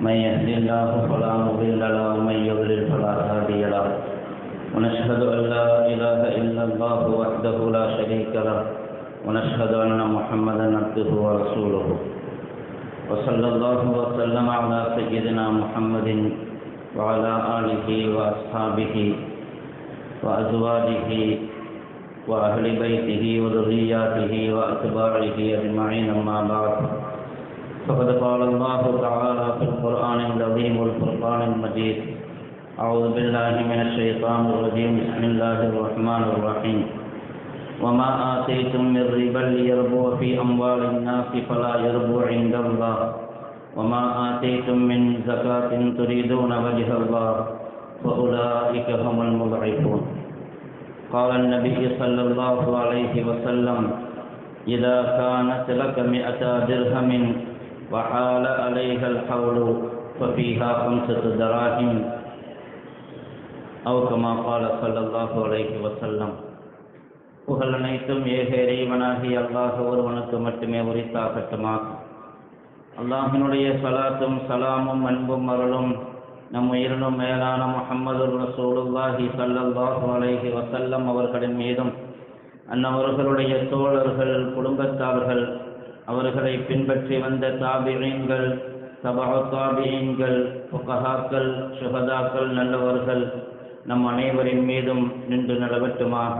من يهد الله فلا مضل له، ومن يضلل فلا هادي له. ونشهد أن لا إله إلا الله وحده لا شريك له، ونشهد أن محمدا عبده ورسوله. وصلى الله وسلم على سيدنا محمد وعلى آله وأصحابه وأزواجه وأهل بيته وذرياته وأتباعه أجمعين أما بعد. فقد قال الله تعالى في القرآن العظيم والفرقان المجيد. أعوذ بالله من الشيطان الرجيم. بسم الله الرحمن الرحيم. وما آتيتم من ربا ليربو في أموال الناس فلا يربو عند الله. وما آتيتم من زكاة تريدون وجه الله فأولئك هم المضعفون. قال النبي صلى الله عليه وسلم، إذا كانت لك مئة درهم وحال عليها الحول ففيها خمسة دراهم أو كما قال صلى الله عليه وسلم புகழ் அனைத்தும் ஏக இறைவனாகி அல்லாஹ் ஒருவனுக்கு மட்டுமே உரித்தாகட்டுமாக அல்லாஹினுடைய சலாத்தும் சலாமும் அன்பும் அருளும் நம் உயிரினும் மேலான முஹம்மது ரசூலுல்லாஹி ஸல்லல்லாஹு அலைஹி வஸல்லம் அவர்களின் மீதும் அன்னவர்களுடைய தோழர்கள் குடும்பத்தார்கள் அவர்களை பின்பற்றி வந்த தாபிரீன்கள் சபா தாபிரீன்கள் புகஹாக்கள் சுகதாக்கள் நல்லவர்கள் நம் அனைவரின் மீதும் நின்று நிலவட்டுமாக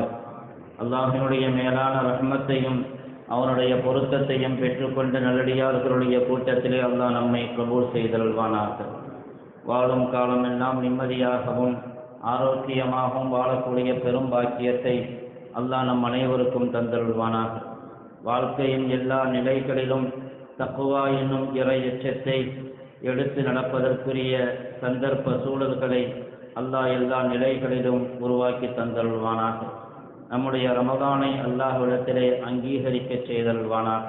அல்லாஹினுடைய மேலான ரஹ்மத்தையும் அவனுடைய பொருத்தத்தையும் பெற்றுக்கொண்ட நல்லடியார்களுடைய கூட்டத்திலே அல்லாஹ் நம்மை கபூல் செய்தல்வானாக வாழும் காலம் எல்லாம் நிம்மதியாகவும் ஆரோக்கியமாகவும் வாழக்கூடிய பெரும் பாக்கியத்தை அல்லாஹ் நம் அனைவருக்கும் தந்தருள்வானாக. வாழ்க்கையின் எல்லா நிலைகளிலும் தக்குவா என்னும் இறை எச்சத்தை எடுத்து நடப்பதற்குரிய சந்தர்ப்ப சூழல்களை அல்லாஹ் எல்லா நிலைகளிலும் உருவாக்கி தந்தருள்வானாக. நம்முடைய ரமதானை அல்லாஹ்விடத்திலே அங்கீகரிக்க செய்தல்வானாக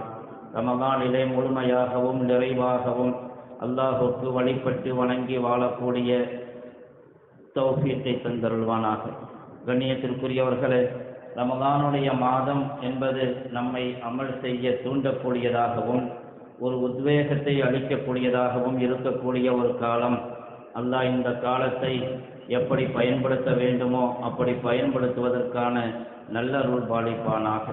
ரமதானிலே முழுமையாகவும் நிறைவாகவும் அல்லாஹுக்கு வழிபட்டு வணங்கி வாழக்கூடிய தௌஃபியத்தை தந்தருள்வானாக. கண்ணியத்திற்குரியவர்களே ரமதானுடைய மாதம் என்பது நம்மை அமல் செய்ய தூண்டக்கூடியதாகவும் ஒரு உத்வேகத்தை அளிக்கக்கூடியதாகவும் இருக்கக்கூடிய ஒரு காலம். அல்லாஹ் இந்த காலத்தை எப்படி பயன்படுத்த வேண்டுமோ அப்படி பயன்படுத்துவதற்கான நல்ல ரூல் பாலிப்பானாக.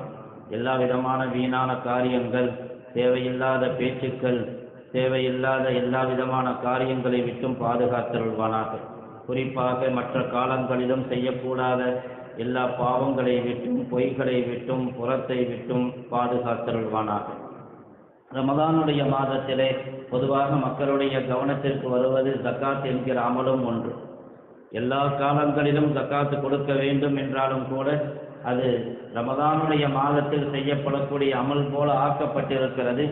எல்லா விதமான வீணான காரியங்கள் தேவையில்லாத பேச்சுக்கள் தேவையில்லாத எல்லா விதமான காரியங்களை விட்டும் பாதுகாத்தருள்வானாக. குறிப்பாக மற்ற காலங்களிலும் செய்யக்கூடாத எல்லா பாவங்களை விட்டும் பொய்களை விட்டும் புறத்தை விட்டும் பாதுகாத்தருள்வானாக. ரமதானுடைய மாதத்திலே பொதுவாக மக்களுடைய கவனத்திற்கு வருவது ஜக்காத் என்கிற அமலும் ஒன்று. எல்லா காலங்களிலும் ஜக்காத்து கொடுக்க வேண்டும் என்றாலும் கூட அது ரமதானுடைய மாதத்தில் செய்யப்படக்கூடிய அமல் போல ஆக்கப்பட்டிருக்கிறது.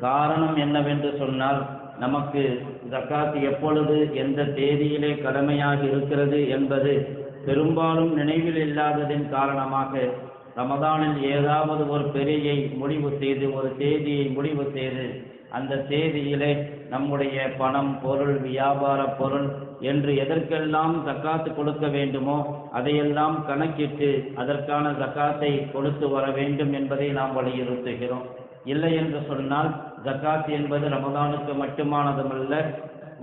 காரணம் என்னவென்று சொன்னால் நமக்கு ஜக்காத்து எப்பொழுது எந்த தேதியிலே கடமையாக இருக்கிறது என்பது பெரும்பாலும் நினைவில் இல்லாததின் காரணமாக ரமதானில் ஏதாவது ஒரு பெரியை முடிவு செய்து ஒரு தேதியை முடிவு செய்து அந்த தேதியிலே நம்முடைய பணம் பொருள் வியாபார பொருள் என்று எதற்கெல்லாம் தக்காத்து கொடுக்க வேண்டுமோ அதையெல்லாம் கணக்கிட்டு அதற்கான தக்காத்தை கொடுத்து வர வேண்டும் என்பதை நாம் வலியுறுத்துகிறோம். இல்லை என்று சொன்னால் ஜக்காத் என்பது ரமதானுக்கு மட்டுமானதுமல்ல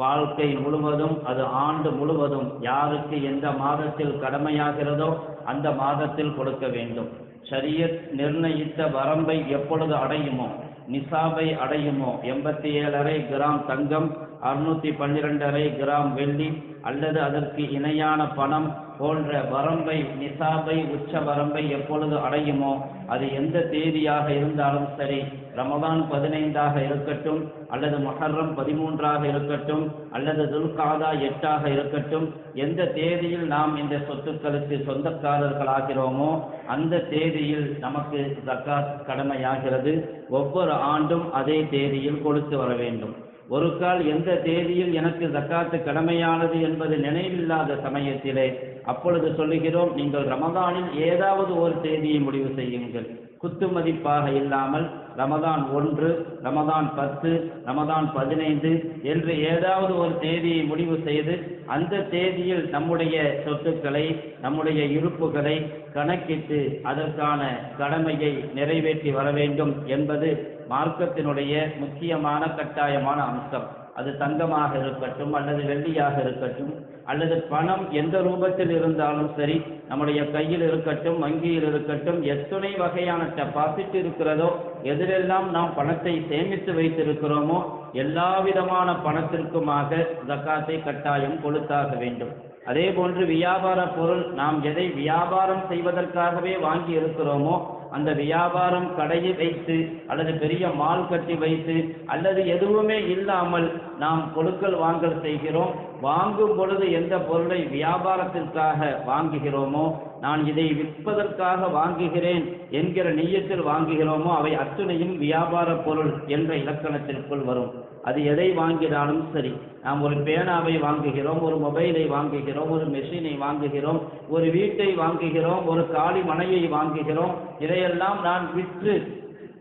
வாழ்க்கை முழுவதும் அது ஆண்டு முழுவதும் யாருக்கு எந்த மாதத்தில் கடமையாகிறதோ அந்த மாதத்தில் கொடுக்க வேண்டும். ஷரியத் நிர்ணயித்த வரம்பை எப்பொழுது அடையுமோ நிசாபை அடையுமோ எண்பத்தி ஏழரை கிராம் தங்கம் அறுநூத்தி பன்னிரெண்டரை கிராம் வெள்ளி அல்லது அதற்கு இணையான பணம் போன்ற வரம்பை நிசாபை உச்ச வரம்பை எப்பொழுது அடையுமோ அது எந்த தேதியாக இருந்தாலும் சரி ரமதான் பதினைந்தாக இருக்கட்டும் அல்லது மொஹர்ரம் பதிமூன்றாக இருக்கட்டும் அல்லது துல்காதா எட்டாக இருக்கட்டும் எந்த தேதியில் நாம் இந்த சொத்துக்களுக்கு சொந்தக்காரர்களாகிறோமோ அந்த தேதியில் நமக்கு ஜக்காத் கடமையாகிறது. ஒவ்வொரு ஆண்டும் அதே தேதியில் கொடுத்து வர வேண்டும். ஒரு கால் எந்த தேதியில் எனக்கு ஜக்காத்து கடமையானது என்பது நினைவில்லாத சமயத்திலே அப்பொழுது சொல்லுகிறோம் நீங்கள் ரமதானில் ஏதாவது ஒரு தேதியை முடிவு செய்யுங்கள். குத்து மதிப்பாக இல்லாமல் ரமதான் ஒன்று ரமதான் பத்து ரமதான் பதினைந்து என்று ஏதாவது ஒரு தேதியை முடிவு செய்து அந்த தேதியில் நம்முடைய சொத்துக்களை நம்முடைய இருப்புகளை கணக்கிட்டு அதற்கான கடமையை நிறைவேற்றி வர வேண்டும் என்பது மார்க்கத்தினுடைய முக்கியமான கட்டாயமான அம்சம். அது தங்கமாக இருக்கட்டும் அல்லது வெள்ளியாக இருக்கட்டும் அல்லது பணம் எந்த ரூபத்தில் இருந்தாலும் சரி நம்முடைய கையில் இருக்கட்டும் வங்கியில் இருக்கட்டும் எத்தனை வகையான டெபாசிட் இருக்கிறதோ எதிலெல்லாம் நாம் பணத்தை சேமித்து வைத்திருக்கிறோமோ எல்லா விதமான பணத்திற்குமாக ஜக்காத்தை கட்டாயம் கொடுத்தாக வேண்டும். அதே போன்று வியாபார பொருள் நாம் எதை வியாபாரம் செய்வதற்காகவே வாங்கி இருக்கிறோமோ அந்த வியாபாரம் கடையை வைத்து அல்லது பெரிய மால் கட்டி வைத்து அல்லது எதுவுமே இல்லாமல் நாம் பொருட்கள் வாங்கல் செய்கிறோம். வாங்கும் பொழுது எந்த பொருளை வியாபாரத்திற்காக வாங்குகிறோமோ நான் இதை விற்பதற்காக வாங்குகிறேன் என்கிற நெய்யத்தில் வாங்குகிறோமோ அவை அத்துணையும் வியாபார பொருள் என்ற இலக்கணத்திற்குள் வரும். அது எதை வாங்கினாலும் சரி. நாம் ஒரு பேனாவை வாங்குகிறோம் ஒரு மொபைலை வாங்குகிறோம் ஒரு மெஷினை வாங்குகிறோம் ஒரு வீட்டை வாங்குகிறோம் ஒரு காலி மனையை வாங்குகிறோம் இதையெல்லாம் நான் விற்று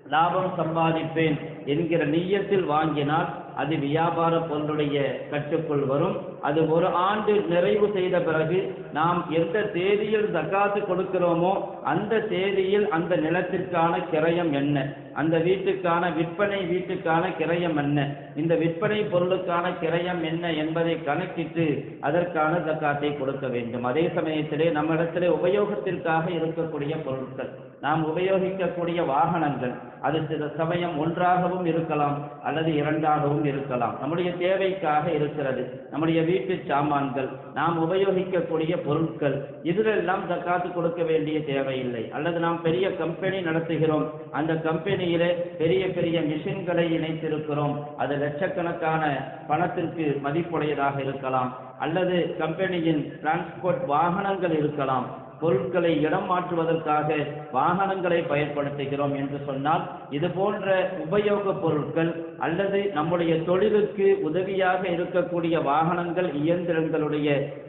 லாபம் சம்பாதிப்பேன் என்கிற நீயத்தில் வாங்கினால் அது வியாபார பொருளுடைய கட்டுக்குள் வரும். அது ஒரு ஆண்டு நிறைவு செய்த பிறகு நாம் எந்த தேதியில் ஜக்காத்து கொடுக்கிறோமோ அந்த தேதியில் அந்த நிலத்திற்கான கிரயம் என்ன? அந்த வீட்டுக்கான விற்பனை வீட்டுக்கான கிரயம் என்ன? இந்த விற்பனை பொருளுக்கான கிரயம் என்ன என்பதை கணக்கிட்டு அதற்கான ஜக்காத்தை கொடுக்க வேண்டும். அதே சமயத்திலே நம்மிடத்திலே உபயோகத்திற்காக இருக்கக்கூடிய பொருட்கள். நாம் உபயோகிக்கக்கூடிய வாகனங்கள். அது சில சமயம் ஒன்றாகவும் இருக்கலாம் அல்லது இரண்டாகவும் இருக்கலாம். நம்முடைய தேவைக்காக இருக்கிறது. நம்முடைய வீட்டு சாமான்கள் நாம் உபயோகிக்கக்கூடிய பொருட்கள். இதிலெல்லாம் ஜக்காத்து கொடுக்க வேண்டிய தேவையில்லை. அல்லது நாம் பெரிய கம்பெனி நடத்துகிறோம். அந்த கம்பெனியிலே பெரிய பெரிய மிஷின்களை இணைத்திருக்கிறோம். அது லட்சக்கணக்கான பணத்திற்கு மதிப்புடையதாக இருக்கலாம். அல்லது கம்பெனியின் டிரான்ஸ்போர்ட் வாகனங்கள் இருக்கலாம். பொருட்களை இடம் மாற்றுவதற்காக வாகனங்களை பயன்படுத்துகிறோம் என்று சொன்னால் இது போன்ற உபயோகப் பொருட்கள் அல்லது நம்முடைய தொழிலுக்கு உதவியாக இருக்கக்கூடிய வாகனங்கள் இயந்திரங்களுடைய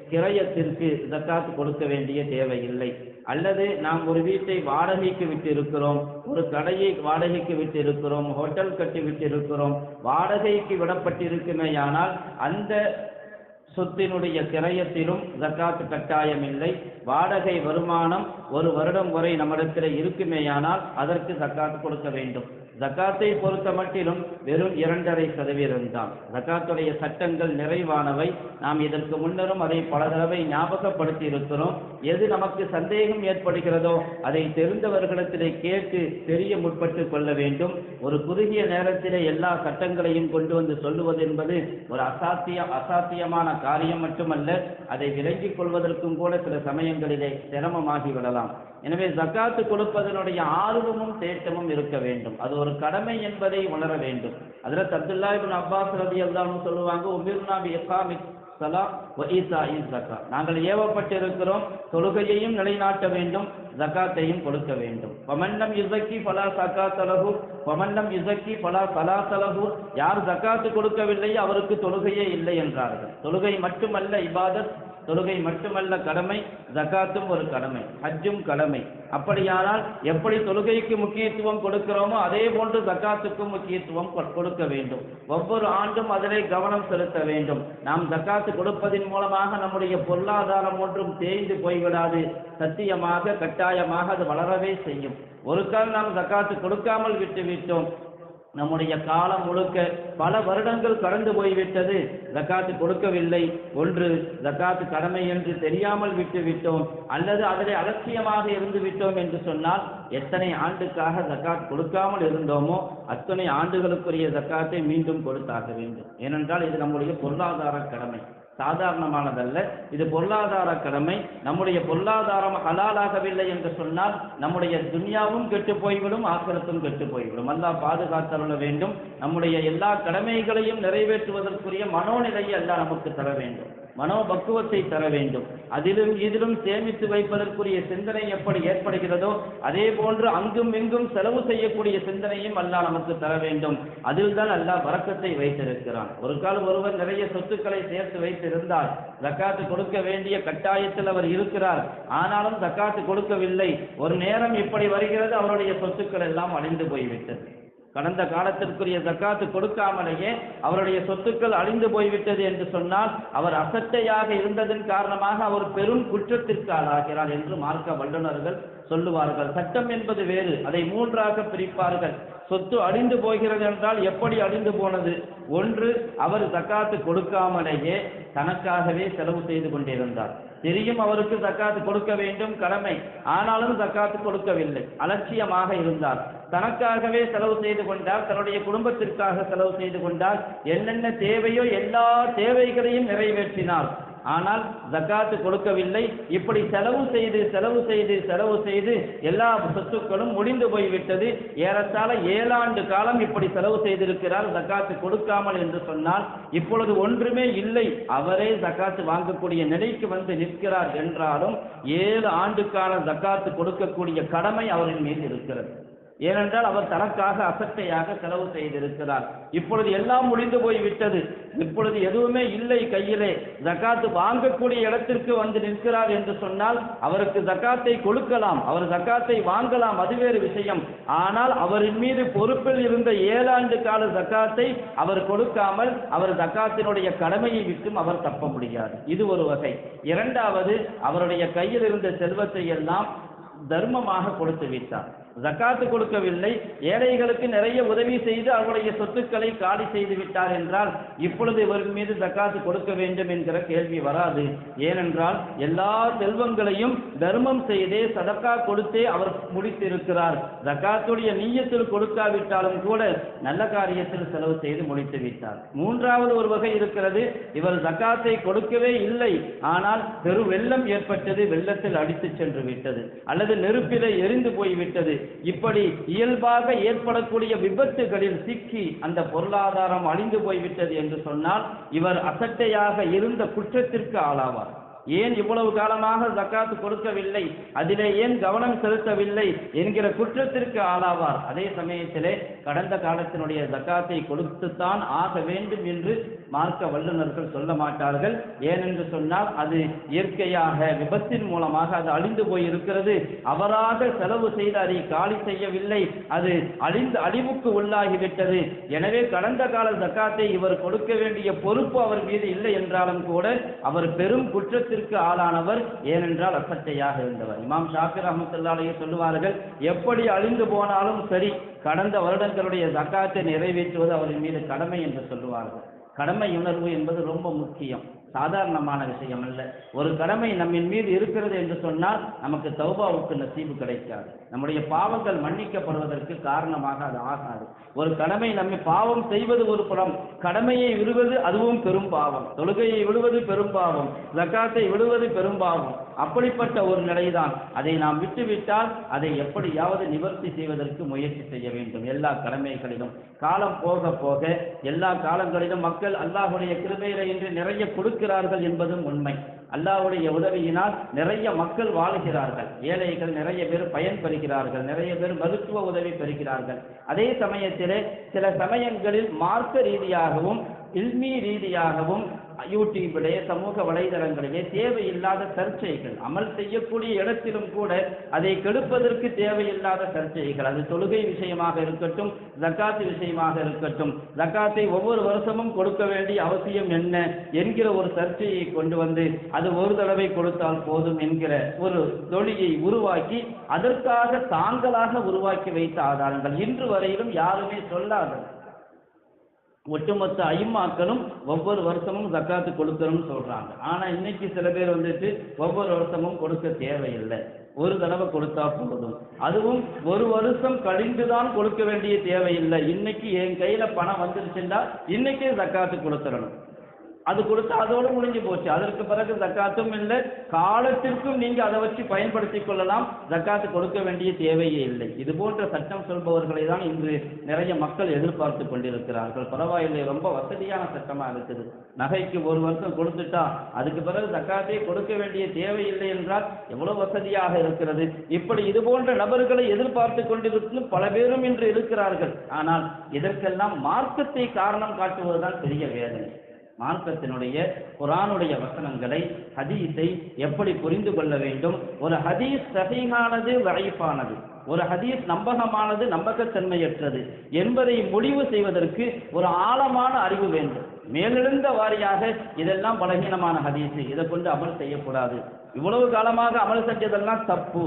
கிரயத்திற்கு ஜக்காத் கொடுக்க வேண்டிய தேவையில்லை. அல்லது நாம் ஒரு வீட்டை வாடகைக்கு விட்டு இருக்கிறோம் ஒரு கடையை வாடகைக்கு விட்டு இருக்கிறோம் ஹோட்டல் கட்டி விட்டு இருக்கிறோம் வாடகைக்கு விடப்பட்டிருக்குமேயானால் அந்த சொத்தினுடைய கிரயத்திலும் ஜக்காத்து கட்டாயம் இல்லை வாடகை வருமானம் ஒரு வருடம் வரை நம்மிடத்தில் இருக்குமேயானால் அதற்கு ஜக்காத்து கொடுக்க வேண்டும். ஜக்காத்தை பொறுத்த மட்டிலும் வெறும் இரண்டரை சதவீதம் தான். ஜக்காத்துடைய சட்டங்கள் நிறைவானவை. நாம் இதற்கு முன்னரும் அதை பல தடவை ஞாபகப்படுத்தி இருக்கிறோம். எது நமக்கு சந்தேகம் ஏற்படுகிறதோ அதை தெரிந்தவர்களிடத்திலே கேட்டு தெரிய முற்பட்டு கொள்ள வேண்டும். ஒரு குறுகிய நேரத்திலே எல்லா சட்டங்களையும் கொண்டு வந்து சொல்லுவது என்பது ஒரு அசாத்திய அசாத்தியமான காரியம் மட்டுமல்ல அதை விளங்கிக் கொள்வதற்கும் கூட சில சமயங்களிலே சிரமமாகி விடலாம் எனவே ஜக்காத்து கொடுப்பதனுடைய ஆர்வமும் தேட்டமும் இருக்க வேண்டும். அது ஒரு ஒரு கடமை என்பதை உணர வேண்டும். அதில் அப்துல்லா இபின் அப்பாஸ் ரதி அல்லாஹ்னு சொல்லுவாங்க உமிர்னா பி இகாமி ஸலா வ ஈசாஇ ஸக்கா நாங்கள் ஏவப்பட்டிருக்கிறோம் தொழுகையையும் நிலைநாட்ட வேண்டும் ஜக்காத்தையும் கொடுக்க வேண்டும். பமன்னம் இசக்கி பலா சக்கா தலகு பமன்னம் இசக்கி பலா சலா தலகு யார் ஜக்காத்து கொடுக்கவில்லை அவருக்கு தொழுகையே இல்லை என்றார்கள். தொழுகை மட்டுமல்ல இபாதத் தொழுகை மட்டுமல்ல கடமை ஜக்காத்தும் ஒரு கடமை ஹஜ்ஜும் கடமை. அப்படியானால் எப்படி தொழுகைக்கு முக்கியத்துவம் கொடுக்கிறோமோ அதே போன்று ஜக்காத்துக்கும் முக்கியத்துவம் கொடுக்க வேண்டும். ஒவ்வொரு ஆண்டும் அதிலே கவனம் செலுத்த வேண்டும். நாம் ஜக்காத்து கொடுப்பதின் மூலமாக நம்முடைய பொருளாதாரம் ஒன்றும் தேய்ந்து போய்விடாது. சத்தியமாக கட்டாயமாக அது வளரவே செய்யும். ஒரு கால் நாம் ஜக்காத்து கொடுக்காமல் விட்டு விட்டோம் நம்முடைய காலம் முழுக்க பல வருடங்கள் கடந்து போய்விட்டது. ஜக்காத்து கொடுக்கவில்லை. ஒன்று ஜக்காத்து கடமை என்று தெரியாமல் விட்டு விட்டோம். அல்லது அதிலே அலட்சியமாக இருந்து விட்டோம் என்று சொன்னால் எத்தனை ஆண்டுக்காக ஜக்காத் கொடுக்காமல் இருந்தோமோ அத்தனை ஆண்டுகளுக்குரிய ஜக்காத்தை மீண்டும் கொடுத்தாக வேண்டும். ஏனென்றால் இது நம்முடைய பொருளாதார கடமை. சாதாரணமானதல்ல. இது பொருளாதார கடமை. நம்முடைய பொருளாதாரம் ஹலாலாகவில்லை என்று சொன்னால் நம்முடைய துன்யாவும் கெட்டு போய்விடும் ஆக்கிரத்தும் கெட்டு போய்விடும். அல்லாஹ் பாதுகாத்தருள வேண்டும். நம்முடைய எல்லா கடமைகளையும் நிறைவேற்றுவதற்குரிய மனோநிலையை அல்லாஹ் நமக்கு தர வேண்டும். மனோபக்குவத்தை தர வேண்டும். அதிலும் இதிலும் சேமித்து வைப்பதற்குரிய சிந்தனை எப்படி ஏற்படுகிறதோ அதே போன்று அங்கும் இங்கும் செலவு செய்யக்கூடிய சிந்தனையும் அல்லாஹ் நமக்கு தர வேண்டும். அதில் தான் அல்லாஹ் வரக்கத்தை வைத்திருக்கிறான். ஒரு காலம் ஒருவர் நிறைய சொத்துக்களை சேர்த்து வைத்திருந்தால் தக்காத்து கொடுக்க வேண்டிய கட்டாயத்தில் அவர் இருக்கிறார். ஆனாலும் தக்காத்து கொடுக்கவில்லை. ஒரு நேரம் இப்படி வருகிறது அவருடைய சொத்துக்கள் எல்லாம் அழிந்து போய்விட்டது. கடந்த காலத்திற்குரிய ஜக்காத்து கொடுக்காமலேயே அவருடைய சொத்துக்கள் அழிந்து போய்விட்டது என்று சொன்னால் அவர் அசட்டையாக இருந்ததன் காரணமாக அவர் பெரும் குற்றத்திற்கு ஆளாகிறார் என்று மார்க்க வல்லுநர்கள் சொல்லுவார்கள். சட்டம் என்பது வேறு. அதை மூன்றாக பிரிப்பார்கள். சொத்து அழிந்து போகிறது என்றால் எப்படி அழிந்து போனது? ஒன்று அவர் தக்காத்து கொடுக்காமலேயே தனக்காகவே செலவு செய்து கொண்டிருந்தார். தெரியும் அவருக்கு தக்காத்து கொடுக்க வேண்டும் கடமை. ஆனாலும் தக்காத்து கொடுக்கவில்லை. அலட்சியமாக இருந்தார். தனக்காகவே செலவு செய்து கொண்டார். தன்னுடைய குடும்பத்திற்காக செலவு செய்து கொண்டார். என்னென்ன தேவையோ எல்லா தேவைகளையும் நிறைவேற்றினார். ஆனால் ஜக்காத்து கொடுக்கவில்லை. இப்படி செலவு செய்து செலவு செய்து செலவு செய்து எல்லா சொத்துக்களும் முடிந்து போய்விட்டது. ஏறத்தாழ ஏழாண்டு காலம் இப்படி செலவு செய்திருக்கிறார் ஜக்காத்து கொடுக்காமல் என்று சொன்னால் இப்பொழுது ஒன்றுமே இல்லை. அவரே ஜக்காத்து வாங்கக்கூடிய நிலைக்கு வந்து நிற்கிறார் என்றாலும் ஏழு ஆண்டுக்கான ஜக்காத்து கொடுக்கக்கூடிய கடமை அவரின் மீது இருக்கிறது. ஏனென்றால் அவர் தனக்காக அசட்டையாக செலவு செய்திருக்கிறார். இப்பொழுது எல்லாம் முடிந்து போய் விட்டது இப்பொழுது எதுவுமே இல்லை கையிலே. ஜக்காத்து வாங்கக்கூடிய இடத்திற்கு வந்து நிற்கிறார் என்று சொன்னால் அவருக்கு ஜக்காத்தை கொடுக்கலாம். அவர் ஜக்காத்தை வாங்கலாம். அது வேறு விஷயம். ஆனால் அவரின் மீது பொறுப்பில் இருந்த ஏழாண்டு கால ஜக்காத்தை அவர் கொடுக்காமல் அவர் ஜக்காத்தினுடைய கடமையை விட்டும் அவர் தப்ப முடியாது. இது ஒரு வகை. இரண்டாவது அவருடைய கையில் இருந்த செல்வத்தை எல்லாம் தர்மமாக கொடுத்து விட்டார். ஜக்காத்து கொடுக்கவில்லை. ஏழைகளுக்கு நிறைய உதவி செய்து அவருடைய சொத்துக்களை காலி செய்து விட்டார் என்றால் இப்பொழுது இவர்கள் மீது ஜக்காத்து கொடுக்க வேண்டும் என்கிற கேள்வி வராது. ஏனென்றால் எல்லா செல்வங்களையும் தர்மம் செய்தே சதக்கா கொடுத்தே அவர் முடித்திருக்கிறார். ஜக்காத்துடைய நீயத்தில் கொடுக்காவிட்டாலும் கூட நல்ல காரியத்தில் செலவு செய்து முடித்து விட்டார். மூன்றாவது ஒரு வகை இருக்கிறது. இவர் ஜக்காத்தை கொடுக்கவே இல்லை. ஆனால் பெரு வெள்ளம் ஏற்பட்டது. வெள்ளத்தில் அடித்து சென்று விட்டது. அல்லது நெருப்பிலே எரிந்து போய்விட்டது. இப்படி இயல்பாக ஏற்படக்கூடிய விபத்துகளில் சிக்கி அந்த பொருளாதாரம் அழிந்து போய்விட்டது என்று சொன்னால் இவர் அசட்டையாக இருந்த குற்றத்திற்கு ஆளாவார். ஏன் இவ்வளவு காலமாக ஜக்காத்து கொடுக்கவில்லை? அதிலே ஏன் கவனம் செலுத்தவில்லை என்கிற குற்றத்திற்கு ஆளாவார். அதே சமயத்திலே கடந்த காலத்தினுடைய ஜக்காத்தை கொடுத்துத்தான் ஆக வேண்டும் என்று மார்க்க வல்லுநர்கள் சொல்ல மாட்டார்கள். ஏனென்று சொன்னால் அது இயற்கையாக விபத்தின் மூலமாக அது அழிந்து போயிருக்கிறது. அவராக செலவு செய்து அதை காலி செய்யவில்லை. அது அழிந்து அழிவுக்கு உள்ளாகிவிட்டது. எனவே கடந்த கால ஜக்காத்தை இவர் கொடுக்க வேண்டிய பொறுப்பு அவர் மீது இல்லை என்றாலும் கூட அவர் பெரும் குற்றத்தை குற்றத்திற்கு ஆளானவர் ஏனென்றால் அசட்டையாக இருந்தவர். இமாம் ஷாஃபி ரஹமத்துல்லாலேயே சொல்லுவார்கள் எப்படி அழிந்து போனாலும் சரி கடந்த வருடங்களுடைய ஜக்காத்தை நிறைவேற்றுவது அவரின் மீது கடமை என்று சொல்லுவார்கள். கடமை உணர்வு என்பது ரொம்ப முக்கியம். சாதாரணமான விஷயம் அல்ல. ஒரு கடமை நம்மின் மீது இருக்கிறது என்று சொன்னால் நமக்கு தௌபாவுக்கு நசீபு கிடைக்காது. நம்முடைய பாவங்கள் மன்னிக்கப்படுவதற்கு காரணமாக அது ஆகாது. ஒரு கடமை நம்மை பாவம் செய்வது ஒரு புறம் கடமையை விடுவது அதுவும் பெரும் பாவம். தொழுகையை விடுவது பெரும் பாவம் ஜக்காத்தை விடுவது பெரும் பாவம். அப்படிப்பட்ட ஒரு நிலைதான். அதை நாம் விட்டுவிட்டால் அதை எப்படியாவது நிவர்த்தி செய்வதற்கு முயற்சி செய்ய வேண்டும். எல்லா கடமைகளிலும். காலம் போக போக எல்லா காலங்களிலும் மக்கள் அல்லாஹுடைய கிருபையில இன்று நிறைய கொடுக்கிறார்கள் என்பதும் உண்மை. அல்லாவுடைய உதவியினால் நிறைய மக்கள் வாழுகிறார்கள். ஏழைகள் நிறைய பேர் பயன் பெறுகிறார்கள் நிறைய பேர் மருத்துவ உதவி பெறுகிறார்கள். அதே சமயத்திலே சில சமயங்களில் மார்க்க ரீதியாகவும் இல்மி ரீதியாகவும் யூடியூபிலே சமூக வலைதளங்களிலே தேவையில்லாத சர்ச்சைகள் அமல் செய்யக்கூடிய இடத்திலும் கூட அதை கெடுப்பதற்கு தேவையில்லாத சர்ச்சைகள். அது தொழுகை விஷயமாக இருக்கட்டும் ஜக்காத்து விஷயமாக இருக்கட்டும். ஜக்காத்தை ஒவ்வொரு வருஷமும் கொடுக்க வேண்டிய அவசியம் என்ன என்கிற ஒரு சர்ச்சையை கொண்டு வந்து அது ஒரு தடவை கொடுத்தால் போதும் என்கிற ஒரு தொழிலை உருவாக்கி அதற்காக தாங்களாக உருவாக்கி வைத்த ஆதாரங்கள். இன்று வரையிலும் யாருமே சொல்லாதது. ஒட்டுமொத்த ஐமாக்களும் ஒவ்வொரு வருஷமும் ஜக்காத்து கொடுக்கணும்னு சொல்றாங்க. ஆனா இன்னைக்கு சில பேர் வந்துட்டு ஒவ்வொரு வருஷமும் கொடுக்க தேவையில்லை. ஒரு தடவை கொடுத்தா போதும். அதுவும் ஒரு வருஷம் கழிந்து தான் கொடுக்க வேண்டிய தேவையில்லை. இன்னைக்கு என் கையில பணம் வந்துருச்சுன்னா இன்னைக்கே ஜக்காத்து கொடுத்துடணும் அது கொடுத்து அதோடு முடிஞ்சு போச்சு. அதற்கு பிறகு ஜக்காத்தும் இல்லை. காலத்திற்கும் நீங்க அதை வச்சு பயன்படுத்திக் கொள்ளலாம். ஜக்காத்து கொடுக்க வேண்டிய தேவையே இல்லை. இது போன்ற சட்டம் சொல்பவர்களை தான் இன்று நிறைய மக்கள் எதிர்பார்த்து கொண்டிருக்கிறார்கள். பரவாயில்லை ரொம்ப வசதியான சட்டமா இருக்குது. நகைக்கு ஒரு வருஷம் கொடுத்துட்டா அதுக்கு பிறகு ஜக்காத்தை கொடுக்க வேண்டிய தேவையில்லை என்றால் எவ்வளவு வசதியாக இருக்கிறது? இப்படி இது போன்ற நபர்களை எதிர்பார்த்து கொண்டிருக்கும் பல பேரும் இன்று இருக்கிறார்கள். ஆனால் இதற்கெல்லாம் மார்க்கத்தை காரணம் காட்டுவதுதான் பெரிய வேதனை. மார்க்கத்தினுடைய குரானுடைய வசனங்களை ஹதீஸை எப்படி புரிந்து கொள்ள வேண்டும்? ஒரு ஹதீஸ் சஹீஹானது வரைப்பானது ஒரு ஹதீஸ் நம்பகமானது நம்பகத்தன்மையற்றது என்பதை முடிவு செய்வதற்கு ஒரு ஆழமான அறிவு வேண்டும். மேலெழுந்த வாரியாக இதெல்லாம் பலகீனமான ஹதீஸ். இதை கொண்டு அமல் செய்யக்கூடாது. இவ்வளவு காலமாக அமல் செஞ்சதெல்லாம் தப்பு.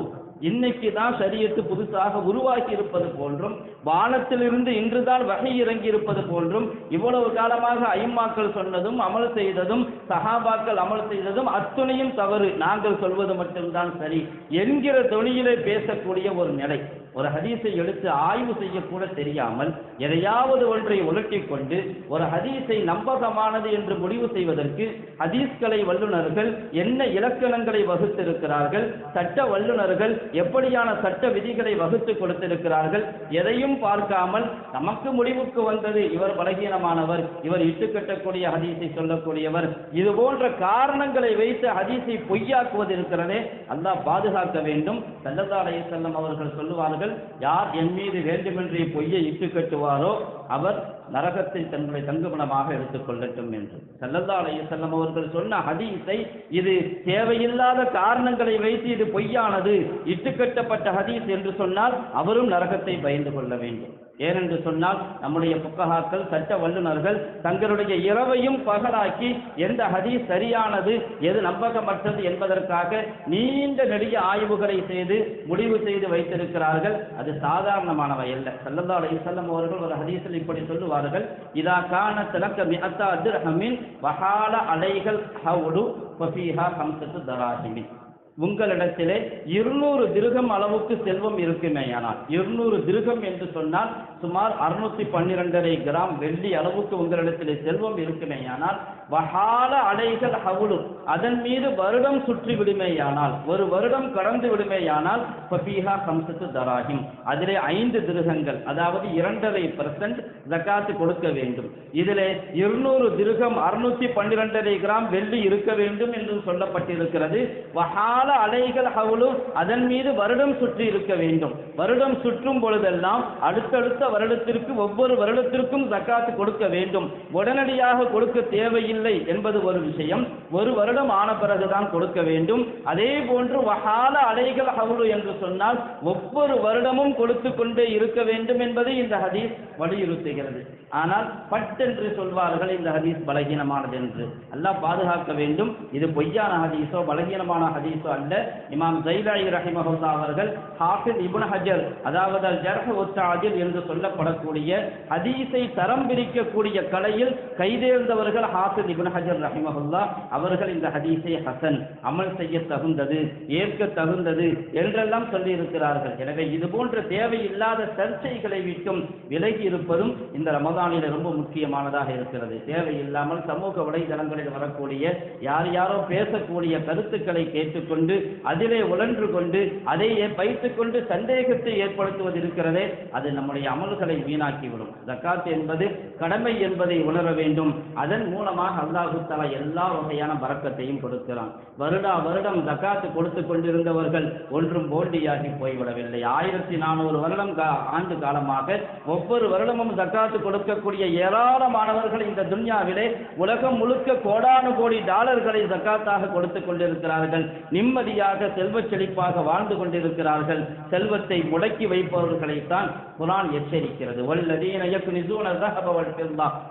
இன்னைக்கு தான் சரியத்து புதுசாக உருவாக்கி இருப்பது போன்றும் வானத்திலிருந்து இன்றுதான் வகை இறங்கி இருப்பது போன்றும் இவ்வளவு காலமாக ஐம்மாக்கள் சொன்னதும் அமல் செய்ததும் சஹாபாக்கள் அமல் செய்ததும் அத்துணையும் தவறு. நாங்கள் சொல்வது மட்டும்தான் சரி என்கிற தொனியிலே பேசக்கூடிய ஒரு நிலை. ஒரு ஹதீஸை எடுத்து ஆய்வு செய்யக்கூட தெரியாமல் எதையாவது ஒன்றை உலட்டிக்கொண்டு ஒரு ஹதீஸை நம்பகமானது என்று முடிவு செய்வதற்கு ஹதீஸ்களை வல்லுநர்கள் என்ன இலக்கணங்களை வகுத்திருக்கிறார்கள் சட்ட வல்லுநர்கள் எப்படியான சட்ட விதிகளை வகுத்து கொடுத்திருக்கிறார்கள் எதையும் பார்க்காமல் நமக்கு முடிவுக்கு வந்தது இவர் பலகீனமானவர் இவர் இட்டுக்கட்டக்கூடிய ஹதீஸை சொல்லக்கூடியவர் இது போன்ற காரணங்களை வைத்து ஹதீஸை பொய்யாக்குவது இருக்கிறதே அல்லாஹ் பாதுகாக்க வேண்டும். சல்லல்லா அலைஹி அவர்கள் சொல்லுவார்கள் யார் என் மீது வேண்டுமென்றே பொய்யை இட்டு கட்டுவாரோ அவர் நரகத்தை தன்னுடைய தங்குமணமாக எடுத்துக் கொள்ளட்டும் என்று. சல்லல்லா அலைஹி அவர்கள் சொன்ன ஹதீஸை இது தேவையில்லாத காரணங்களை வைத்து இது பொய்யானது. இட்டுக்கட்டப்பட்ட ஹதீஸ் என்று சொன்னால் அவரும் நரகத்தை பயந்து கொள்ள வேண்டும். ஏனென்று சொன்னால் நம்முடைய புக்ககாக்கள் சட்ட வல்லுநர்கள் தங்களுடைய இரவையும் பகலாக்கி எந்த ஹதீஸ் சரியானது எது நம்பகமற்றது என்பதற்காக நீண்ட நெடிய ஆய்வுகளை செய்து முடிவு செய்து வைத்திருக்கிறார்கள். அது சாதாரணமானவை அல்ல. சல்லல்லா அலைஹிஸ்ஸல்லம் அவர்கள் ஒரு ஹதீஸில் இப்படி சொல்லுவார்கள். இதா காண திலக்க மிஅத்தா திர்ஹமின் வஹால அலைகள் ஹவுடு ஃபஃபீஹா கம்சத்து தராஹிமின். உங்களிடத்திலே இருநூறு திருகம் அளவுக்கு செல்வம் இருக்குமேயானால் இருநூறு திருகம் என்று சொன்னால் சுமார் அறுநூத்தி பன்னிரெண்டரை கிராம் வெள்ளி அளவுக்கு உங்களிடத்திலே செல்வம் இருக்குமேயானால் வஹால அலைகள் ஹவுலு. அதன் மீது வருடம் சுற்றி விடுமேயானால் ஒரு வருடம் கடந்து விடுமேயானால் பபீஹா கம்சத்து தராகிம் அதிலே ஐந்து திருகங்கள் அதாவது இரண்டரை பர்சன்ட் ஜக்காத்து கொடுக்க வேண்டும். இதிலே இருநூறு திருகம் அறுநூத்தி பன்னிரெண்டரை கிராம் வெள்ளி இருக்க வேண்டும் என்று சொல்லப்பட்டிருக்கிறது. வஹால அலைகள் ஹவுலு அதன் மீது வருடம் சுற்றி இருக்க வேண்டும். வருடம் சுற்றும் பொழுதெல்லாம் அடுத்தடுத்த வருடத்திற்கு ஒவ்வொரு வருடத்திற்கும் ஜக்காத்து கொடுக்க வேண்டும். உடனடியாக கொடுக்க தேவையில்லை. என்பது ஒரு விஷயம். ஒரு வருடம் ஆன பிறகுதான் கொடுக்க வேண்டும். அதே போன்று வகால அலைகள் ஹவுலு என்று சொன்னால் ஒவ்வொரு வருடமும் கொடுத்து கொண்டே இருக்க வேண்டும் என்பதை இந்த ஹதீஸ் வலியுறுத்துகிறது. ஆனால் பட்டென்று சொல்வார்கள் இந்த ஹதீஸ் பலகீனமானது என்று. அல்லாஹ் பாதுகாக்க வேண்டும். இது பொய்யான ஹதீஸோ பலகீனமான ஹதீஸோ அல்ல. இமாம் ஜைலாயி ரஹிமஹுல்லா அவர்கள் ஹாஃபிஸ் இபுன் ஹஜர் அதாவது அல் ஜர்ஹ் உத்தாஜில் என்று சொல்லப்படக்கூடிய ஹதீஸை தரம் பிரிக்கக்கூடிய கலையில் கைதேர்ந்தவர்கள் ஹாஃபிஸ் இபுன் ஹஜர் ரஹிமஹுல்லா அவர்கள் இந்த ஹதீஸை ஹசன் அமல் செய்ய தகுந்தது ஏற்க தகுந்தது என்றெல்லாம் சொல்லி இருக்கிறார்கள் எனவே இது போன்ற தேவையில்லாத சர்ச்சைகளை விட்டும் விலகி இருப்பதும் இந்த ரமதானில் ரொம்ப முக்கியமானதாக இருக்கிறது. தேவையில்லாமல் சமூக வலைதளங்களில் வரக்கூடிய யார் யாரோ பேசக்கூடிய கருத்துக்களை கேட்டுக்கொண்டு அதிலே உழன்று கொண்டு அதையே வைத்துக்கொண்டு சந்தேகத்தை ஏற்படுத்துவது இருக்கிறதே அது நம்முடைய அமல்களை வீணாக்கிவிடும். ஜக்காத் என்பது கடமை என்பதை உணர வேண்டும். அதன் மூலமாக அல்லாஹு தலா எல்லா வகையான பறக்கத்தையும் கொடுக்கிறான் வருடா வருடம் ஜக்காத்து கொடுத்து கொண்டிருந்தவர்கள் ஒன்றும் போண்டியாகி போய்விடவில்லை. ஆயிரத்தி நானூறு வருடம் ஆண்டு காலமாக ஒவ்வொரு வருடமும் ஜக்காத்து கொடுக்க இருக்கக்கூடிய ஏராளமானவர்கள் இந்த துன்யாவிலே உலகம் முழுக்க கோடானு கோடி டாலர்களை ஜக்காத்தாக கொடுத்து கொண்டிருக்கிறார்கள். நிம்மதியாக செல்வ செழிப்பாக வாழ்ந்து கொண்டிருக்கிறார்கள். செல்வத்தை முடக்கி வைப்பவர்களைத்தான் குரான் எச்சரிக்கிறது.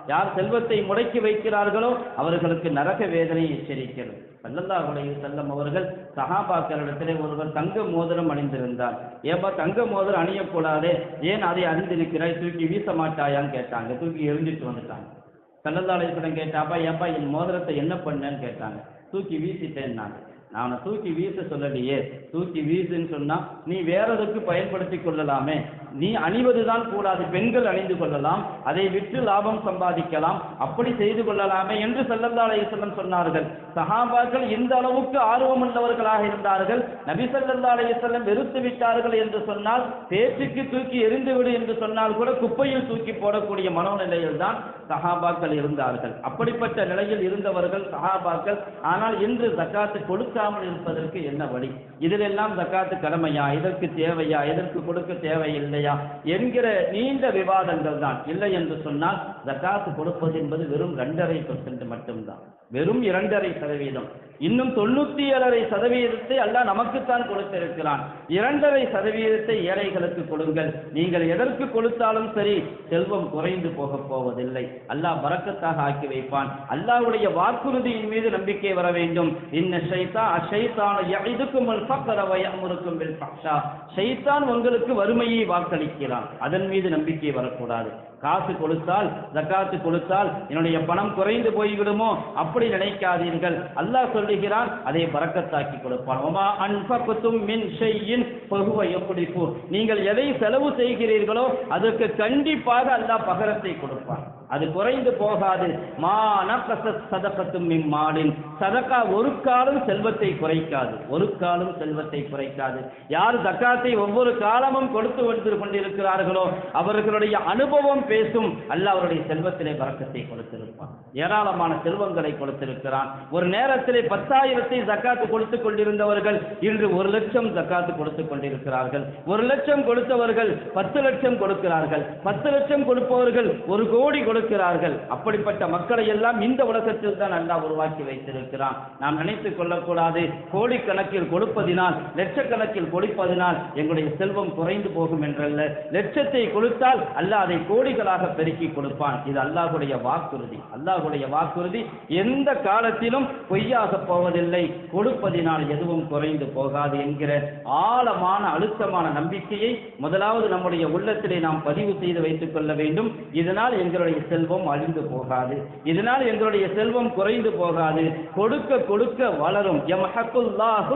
யார் செல்வத்தை முடக்கி வைக்கிறார்களோ அவர்களுக்கு நரக வேதனை எச்சரிக்கிறது. சல்லல்லாஹ் அலைஹி செல்லம் அவர்கள் சகாபாக்களிடத்திலே ஒருவர் தங்க மோதிரம் அணிந்திருந்தார். ஏப்பா தங்க மோதிரம் அணியக்கூடாதே? ஏன் அதை அணிந்திருக்கிறாய்? தூக்கி வீச மாட்டாயான்னு கேட்டாங்க. தூக்கி எரிஞ்சிட்டு வந்துட்டாங்க. சல்லல்லா அலைஹி கேட்டாப்பா ஏப்பா என் மோதிரத்தை என்ன பண்ணேன்னு கேட்டாங்க. தூக்கி வீசிட்டேன்னாங்க. நான் அவனை தூக்கி வீச சொல்லலையே. தூக்கி வீசுன்னு சொன்னா நீ வேறதுக்கு பயன்படுத்தி கொள்ளலாமே. நீ அணிவதுதான் கூடாது பெண்கள் அணிந்து கொள்ளலாம் அதை விற்று லாபம் சம்பாதிக்கலாம் அப்படி செய்து கொள்ளலாமே என்று ஸல்லல்லாஹு அலைஹி சொன்னார்கள். சஹாபாக்கள் இந்த அளவுக்கு ஆர்வமுள்ளவர்களாக இருந்தார்கள். நபி ஸல்லல்லாஹு அலைஹி வெறுத்து விட்டார்கள் என்று சொன்னால் பேச்சுக்கு தூக்கி எரிந்துவிடு என்று சொன்னால் கூட குப்பையில் தூக்கி போடக்கூடிய மனோநிலையில் தான் சஹாபாக்கள் இருந்தார்கள். அப்படிப்பட்ட நிலையில் இருந்தவர்கள் சஹாபாக்கள் ஆனால் இன்று ஜக்காத்து கொடுக்காமல் இருப்பதற்கு என்ன வழி? இதிலெல்லாம் ஜக்காத்து கடமையா? இதற்கு தேவையா? இதற்கு கொடுக்க தேவையில்லை. இல்லையா? என்கிற நீண்ட விவாதங்கள் தான். இல்லை என்று சொன்னால் ஜக்காத்து கொடுப்பது என்பது வெறும் ரெண்டரை பர்சன்ட் மட்டும்தான். வெறும் இரண்டரை சதவீதம். இன்னும் தொண்ணூத்தி ஏழரை சதவீதத்தை அல்லாஹ் நமக்குத்தான் கொடுத்திருக்கிறான். இரண்டரை சதவீதத்தை ஏழைகளுக்கு கொடுங்கள். நீங்கள் எதற்கு கொடுத்தாலும் சரி செல்வம் குறைந்து போக போவதில்லை. அல்லாஹ் பறக்கத்தாக ஆக்கி வைப்பான். அல்லாஹ்வுடைய வாக்குறுதியின் மீது நம்பிக்கை வர வேண்டும். இன்ன ஷைத்தா அஷைத்தான இதுக்கும் அல் ஷைத்தான் உங்களுக்கு வறுமையை வாக்களிக்கிறான். அதன் மீது நம்பிக்கை வரக்கூடாது. காசு கொடுத்தால் ஜக்காத்து கொடுத்தால் என்னுடைய பணம் குறைந்து போய்விடுமோ? அப்படி நினைக்காதீர்கள். அல்லாஹ் சொல்லுகிறான் அதை பறக்கத்தாக்கி கொடுப்பான். ஒமா அன்பகுத்தும் மின் ஷையின் பகுவ எப்படி நீங்கள் எதை செலவு செய்கிறீர்களோ அதற்கு கண்டிப்பாக அல்லாஹ் பகரத்தை கொடுப்பான். அது குறைந்து போகாது. மானகச சதகத்தும் இம்மாலின் சதக்கா ஒரு காலம் செல்வத்தை குறைக்காது. ஒரு காலம் செல்வத்தை குறைக்காது. யார் தக்காத்தை ஒவ்வொரு காலமும் கொடுத்து வந்து கொண்டிருக்கிறார்களோ அவர்களுடைய அனுபவம் பேசும். அல்ல அவருடைய செல்வத்திலே பறக்கத்தை கொடுத்திருப்பான். ஏராளமான செல்வங்களை கொடுத்திருக்கிறான். ஒரு நேரத்திலே பத்தாயிரத்தை ஜக்காத்து கொடுத்து கொண்டிருந்தவர்கள் இன்று ஒரு லட்சம் ஜக்காத்து கொடுத்து கொண்டிருக்கிறார்கள். ஒரு லட்சம் கொடுத்தவர்கள் பத்து லட்சம் கொடுக்கிறார்கள். பத்து லட்சம் கொடுப்பவர்கள் ஒரு கோடி கொடு கொண்டிருக்கிறார்கள். அப்படிப்பட்ட மக்களை எல்லாம் இந்த உலகத்தில் தான் அல்லா உருவாக்கி வைத்திருக்கிறான். நாம் நினைத்துக் கொள்ளக்கூடாது. கோடிக்கணக்கில் கொடுப்பதினால் லட்சக்கணக்கில் கொடுப்பதினால் எங்களுடைய செல்வம் குறைந்து போகும் என்றல்ல. லட்சத்தை கொடுத்தால் அல்லாஹ் அதை கோடிகளாக பெருக்கி கொடுப்பான். இது அல்லாஹுடைய வாக்குறுதி. அல்லாஹுடைய வாக்குறுதி எந்த காலத்திலும் பொய்யாக போவதில்லை. கொடுப்பதினால் எதுவும் குறைந்து போகாது என்கிற ஆழமான அழுத்தமான நம்பிக்கையை முதலாவது நம்முடைய உள்ளத்திலே நாம் பதிவு செய்து வைத்துக் கொள்ள வேண்டும். இதனால் எங்களுடைய செல்வம் அழிந்து போகாது. இதனால் எங்களுடைய செல்வம் குறைந்து போகாது. கொடுக்க கொடுக்க வளரும். யம்ஹக்குல்லாஹு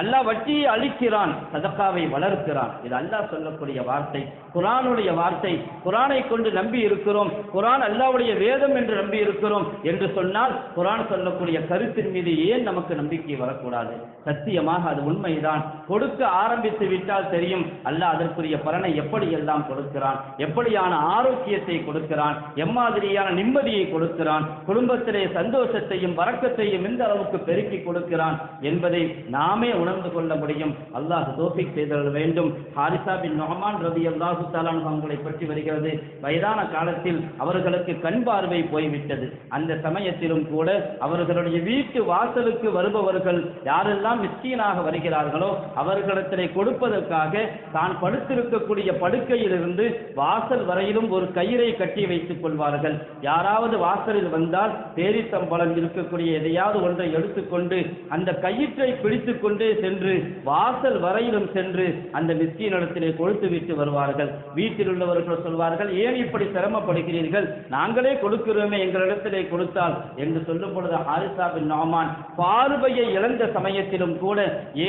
அல்லாஹ் வட்டியை அழிக்கிறான் சதக்காவை வளர்க்கிறான். இது அல்லாஹ் சொல்லக்கூடிய வார்த்தை. குரானுடைய வார்த்தை. குரானை கொண்டு நம்பி இருக்கிறோம். குரான் அல்லாவுடைய வேதம் என்று நம்பி இருக்கிறோம் என்று சொன்னால் குரான் சொல்லக்கூடிய கருத்தின் மீது ஏன் நமக்கு நம்பிக்கை வரக்கூடாது? சத்தியமாக அது உண்மைதான். கொடுக்க ஆரம்பித்து விட்டால் தெரியும் அல்லாஹ் அதற்குரிய பலனை எப்படி எல்லாம் கொடுக்கிறான்? எப்படியான ஆரோக்கியத்தை கொடுக்கிறான் எம்மாதிரியான நிம்மதியை கொடுக்கிறான் குடும்பத்திலே சந்தோஷத்தையும் வரக்கத்தையும் எந்த அளவுக்கு பெருக்கி கொடுக்கிறான் என்பதை நாமே உணர்ந்து கொள்ள முடியும். அல்லாஹ் தோஃபிக் செய்தல் வேண்டும். ஹாரிசா பின் நொஹமான் ரவி அல்லாஹு தாலான் அவங்களை பற்றி வருகிறது. வயதான காலத்தில் அவர்களுக்கு கண் பார்வை போய்விட்டது. அந்த சமயத்திலும் கூட அவர்களுடைய வீட்டு வாசலுக்கு வருபவர்கள் யாரெல்லாம் மிஸ்கீனாக வருகிறார்களோ அவர்களிடத்திலே கொடுப்பதற்காக தான் படுத்திருக்கக்கூடிய படுக்கையிலிருந்து வாசல் வரையிலும் ஒரு கயிறை கட்டி வைத்துக் கொள்வார்கள். யாராவது வாசலில் வந்தால் பேரித்தம்பழம் இருக்கக்கூடிய எதையாவது ஒன்றை எடுத்துக்கொண்டு அந்த கயிற்றை பிடித்து கொண்டே சென்று வாசல் வரையிலும் சென்று அந்த மிஸ்கீனிடத்திலே கொடுத்து விட்டு வருவார்கள். வீட்டில் உள்ளவர்கள் சொல்வார்கள் ஏன் இப்படி சிரமப்படுகிறீர்கள்? நாங்களே கொடுக்கிறோமே எங்களிடத்திலே கொடுத்தால் என்று சொல்லும் பொழுது ஹாரிசா பின் நோமான் பார்வையை இழந்த சமயத்திலும் கூட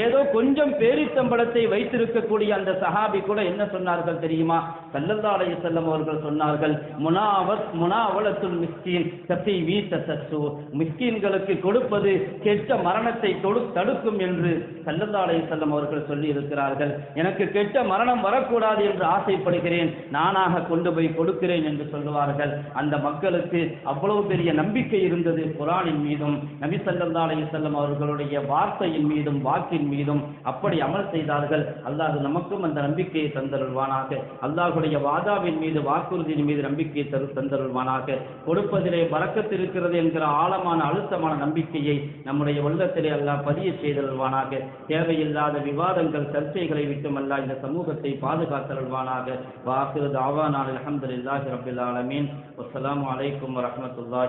ஏதோ கொஞ்சம் பேரித்தம்பழத்தை வைத்திருக்கக்கூடிய அந்த சஹாபி கூட என்ன சொன்னார்கள் தெரியுமா? சல்லல்லா அலைஹி வஸல்லம் அவர்கள் சொன்னார்கள் முனாவத் முனாவலத்துள் மிஸ்கின் சத்தி வீத்த சத்து மிஸ்கின்களுக்கு கொடுப்பது கெட்ட மரணத்தை தொடு தடுக்கும் என்று சல்லல்லா செல்லம் அவர்கள் சொல்லி இருக்கிறார்கள் எனக்கு கெட்ட மரணம் வரக்கூடாது என்று ஆசைப்படுகிறேன். நானாக கொண்டு போய் கொடுக்கிறேன் என்று சொல்லுவார்கள். அந்த மக்களுக்கு அவ்வளவு பெரிய நம்பிக்கை இருந்தது குரானின் மீதும் நபி ஸல்லல்லாஹு செல்லம் அவர்களுடைய வார்த்தையின் மீதும் வாக்கின் மீதும். அப்படி அமல் செய்தார்கள். அல்லாஹ் நமக்கும் அந்த நம்பிக்கையை தந்தருள்வானாக. அல்லாஹுடைய வாதாவின் மீது வாக்குறுதியின் மீது நம்பிக்கையை தரு தந்தருள்வானாக. கொடுப்பதிலே வரக்கத்து இருக்கிறது என்கிற ஆழமான அழுத்தமான நம்பிக்கையை நம்முடைய உள்ளத்திலே அல்லாஹ் பதிய செய்தருள்வானாக. தேவையில்லாத விவாதங்கள் சர்ச்சைகளை விட்டுமல்ல இந்த சமூகத்தை பாதுகாத்தருள்வானாக. வாக்கு தாவானால் அல்ஹம்துலில்லாஹி ரபில் ஆலமீன். அஸ்லாம் அலைக்கும் வரமத்துல்லா